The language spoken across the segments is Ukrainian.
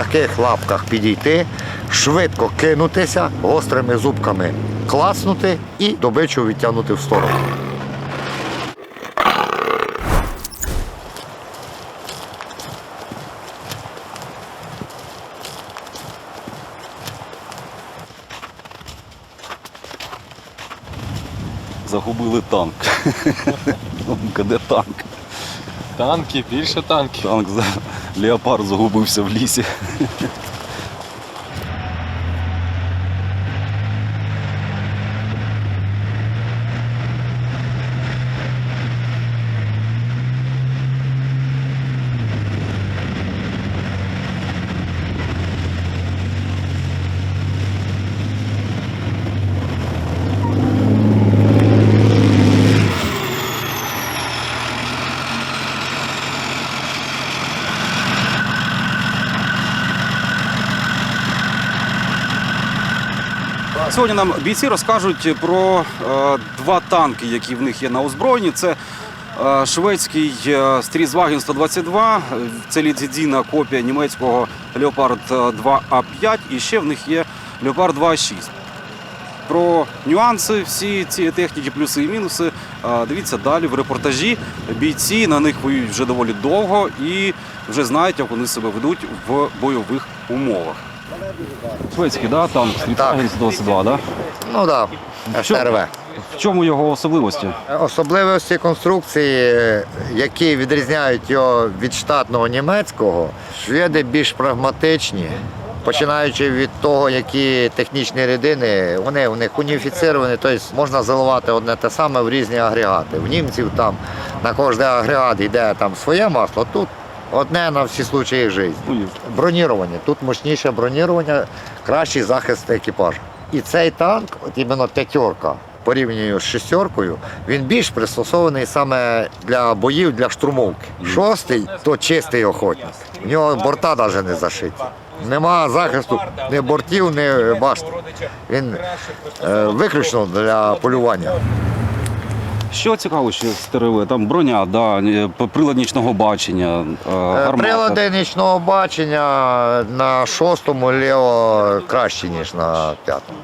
м'яких лапках підійти, швидко кинутися, гострими зубками класнути і добичу відтягнути в сторону. Загубили танк. Де танк? Танки, більше танків. Танк за леопард загубився в лісі. Сьогодні нам бійці розкажуть про е, два танки, які в них є на озброєнні. Це е, шведський е, Стрізваген 122, е, це ліцензійна копія німецького Leopard 2А5 і ще в них є Leopard 2А6. Про нюанси всі цієї техніки, плюси і мінуси. Дивіться далі в репортажі. Бійці на них воюють вже доволі довго і вже знають, як вони себе ведуть в бойових умовах. Шведський, да, танк Стрітваген 122, да? Ну так, да, Що? СРВ. В чому його особливості? Особливості конструкції, які відрізняють його від штатного німецького, шведи більш прагматичні. Починаючи від того, які технічні рідини, вони у них уніфіцировані, тобто можна заливати одне те саме в різні агрегати. В німців там на кожний агрегат йде там своє масло, тут одне на всі случаї життя. Бронірування. Тут мощніше бронірування, кращий захист екіпажу. І цей танк, от іменно п'ятерка, порівняно з шестеркою, він більш пристосований саме для боїв, для штурмовки. Шостий то чистий охотник. В нього борта навіть не зашиті. Нема захисту ні бортів, ні башт. Він е, виключно для полювання. Що цікаво, що стерили? Там броня, да, е, прилад нічного бачення, е, Е, гармата. Прилади нічного бачення на шостому ліво краще, ніж на п'ятому.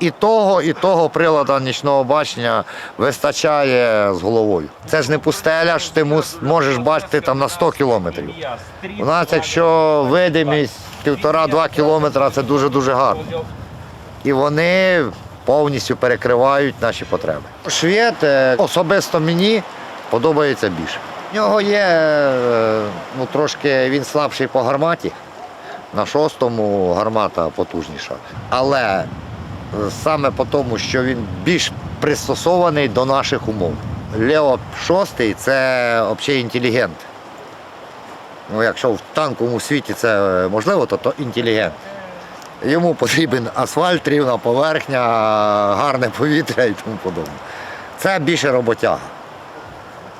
І того, і того прилада нічного бачення вистачає з головою. Це ж не пустеля, що ти можеш бачити там на 100 кілометрів. У нас, якщо видимість півтора-два кілометра, це дуже-дуже гарно. І вони повністю перекривають наші потреби. Швед е, особисто мені подобається більше. В нього є е, ну, трошки він слабший по гарматі. На шостому гармата потужніша. Але е, саме по тому, що він більш пристосований до наших умов. Лео 6 це взагалі інтелігент. Ну, якщо в танковому світі це можливо, то, то інтелігент. Йому потрібен асфальт, рівна поверхня, гарне повітря і тому подобне. Це більше роботяга.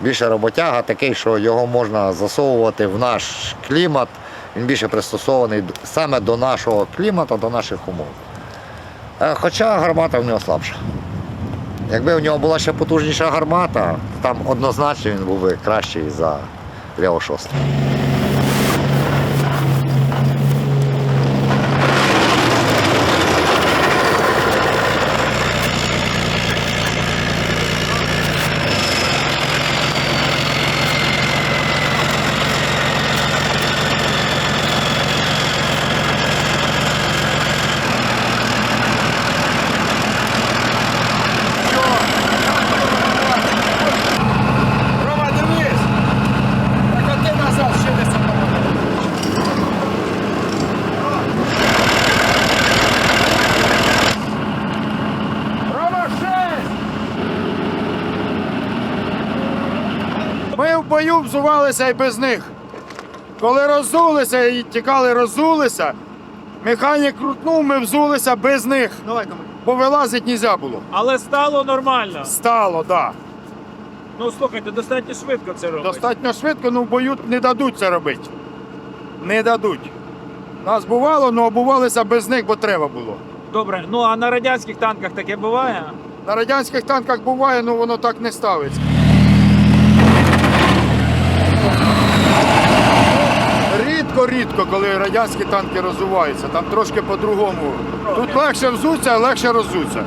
Більше роботяга такий, що його можна засовувати в наш клімат. Він більше пристосований саме до нашого клімату, до наших умов. Е, Хоча гармата в нього слабша. Якби у нього була ще потужніша гармата, там однозначно він був би кращий за Лео 6. Рома, дивись! Так от ти назад ще десь. Рома, шесть! Ми в бою і без них. Коли роззулися і тікали, роззулися, механік крутнув, ми взулися без них. Бо вилазить нельзя було. Але стало нормально. Стало, так. Да. Ну слухайте, достатньо швидко це робить. Достатньо швидко, але в бою не дадуть це робити. Не дадуть. Нас бувало, але обувалися без них, бо треба було. Добре, ну а на радянських танках таке буває? На радянських танках буває, але воно так не ставиться. Рідко-рідко, коли радянські танки розуваються. Там трошки по-другому. Тут легше взуться, легше розуться.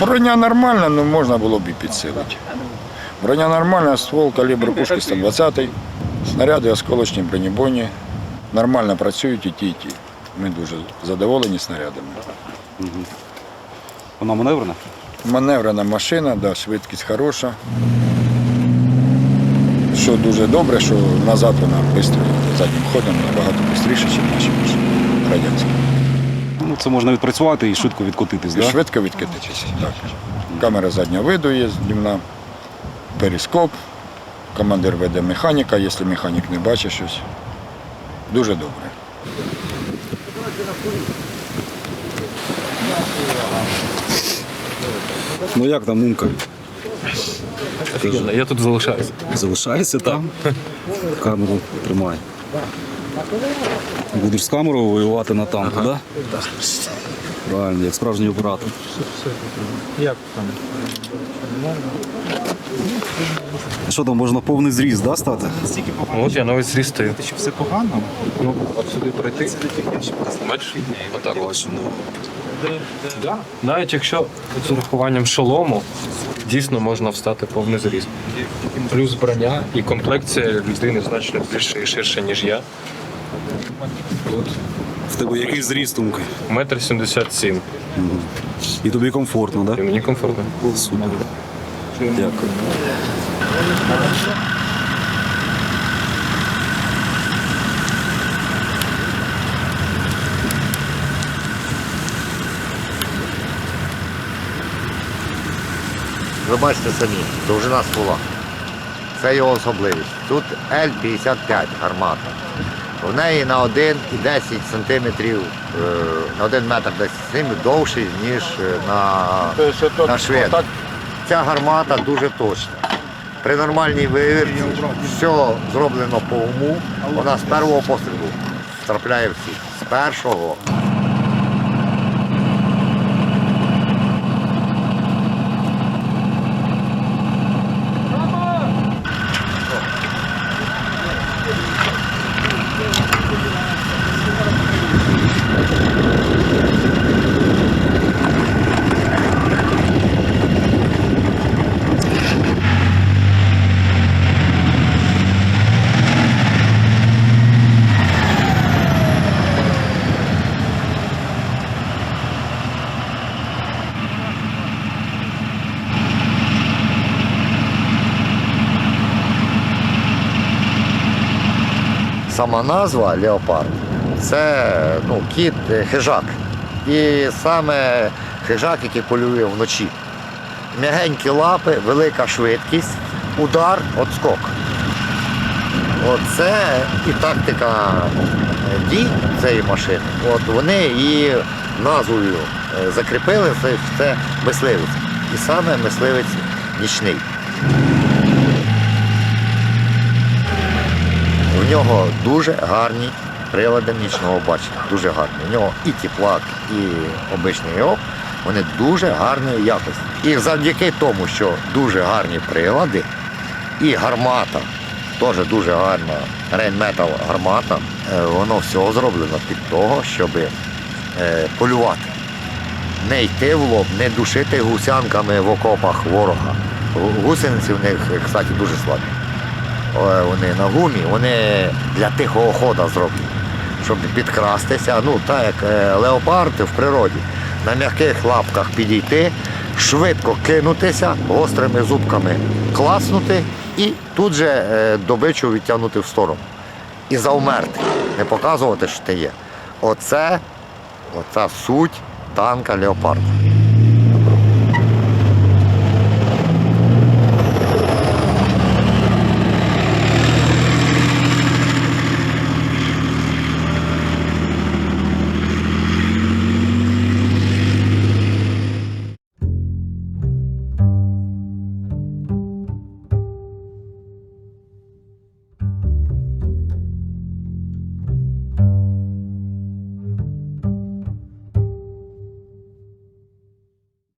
Броня нормальна, але можна було б і підсилити. Броня нормальна, ствол калібру пушки 120, снаряди осколочні, бронебойні. Нормально працюють і ті, і ті. Ми дуже задоволені снарядами. Вона маневрена? Маневрена машина, да, швидкість хороша. Що дуже добре, що назад вона швидко заднім ходом набагато швидше, ніж наші машини радянські. Ну, це можна відпрацювати і швидко відкотитись, І да? швидко відкатитися. Так. Камера заднього виду є знімна, перископ, командир веде механіка, якщо механік не бачить щось. Дуже добре. Ну як там мумка? Офігенно, я тут залишаюся. Залишається там. Камеру тримай. Будеш з камерою воювати на танку, так? Да? Правильно, як справжній оператор. Як там? Що там можна повний зріз, да, стати? От я навіть зріс стою. Все погано. Ну, от сюди пройти. Бачиш? Отак ось. Навіть якщо з урахуванням шолому, дійсно можна встати повний зріст. Плюс броня і комплекція людини значно більше і ширше, ніж я. От В тебе який зріз думки? метр сімдесят сім. І тобі комфортно, І так? мені комфортно. Супер. Дякую. Ви бачите самі, довжина ствола. Це його особливість. Тут L-55 гармата. В неї на 1,10 сантиметрів, е, на 1 метр 10 см довший, ніж е, на, на швед. Ця гармата дуже точна. При нормальній вивірці все зроблено по уму. Вона з першого пострілу трапляє всіх. З першого. Сама назва Леопард це ну, кіт е, хижак. І саме хижак, який полює вночі. М'ягенькі лапи, велика швидкість, удар, отскок. Оце і тактика е, дій цієї машини. От вони її назвою е, закріпили, це, це мисливець. І саме мисливець нічний. У нього дуже гарні прилади нічного бачення. Дуже гарні. У нього і теплак, і обичний ОП, вони дуже гарної якості. І завдяки тому, що дуже гарні прилади, і гармата, теж дуже гарна рейнметал гармата, е, воно все зроблено під того, щоб е, полювати. Не йти в лоб, не душити гусянками в окопах ворога. Гу- Гусениці в них, кстати, дуже слабі. Е, вони на гумі, вони для тихого ходу зроблені, щоб підкрастися. Ну, так як е, леопарди в природі, на м'яких лапках підійти, швидко кинутися, гострими зубками класнути і тут же е, добичу відтягнути в сторону. І завмерти, не показувати, що ти є. Оце, оця суть танка леопарда.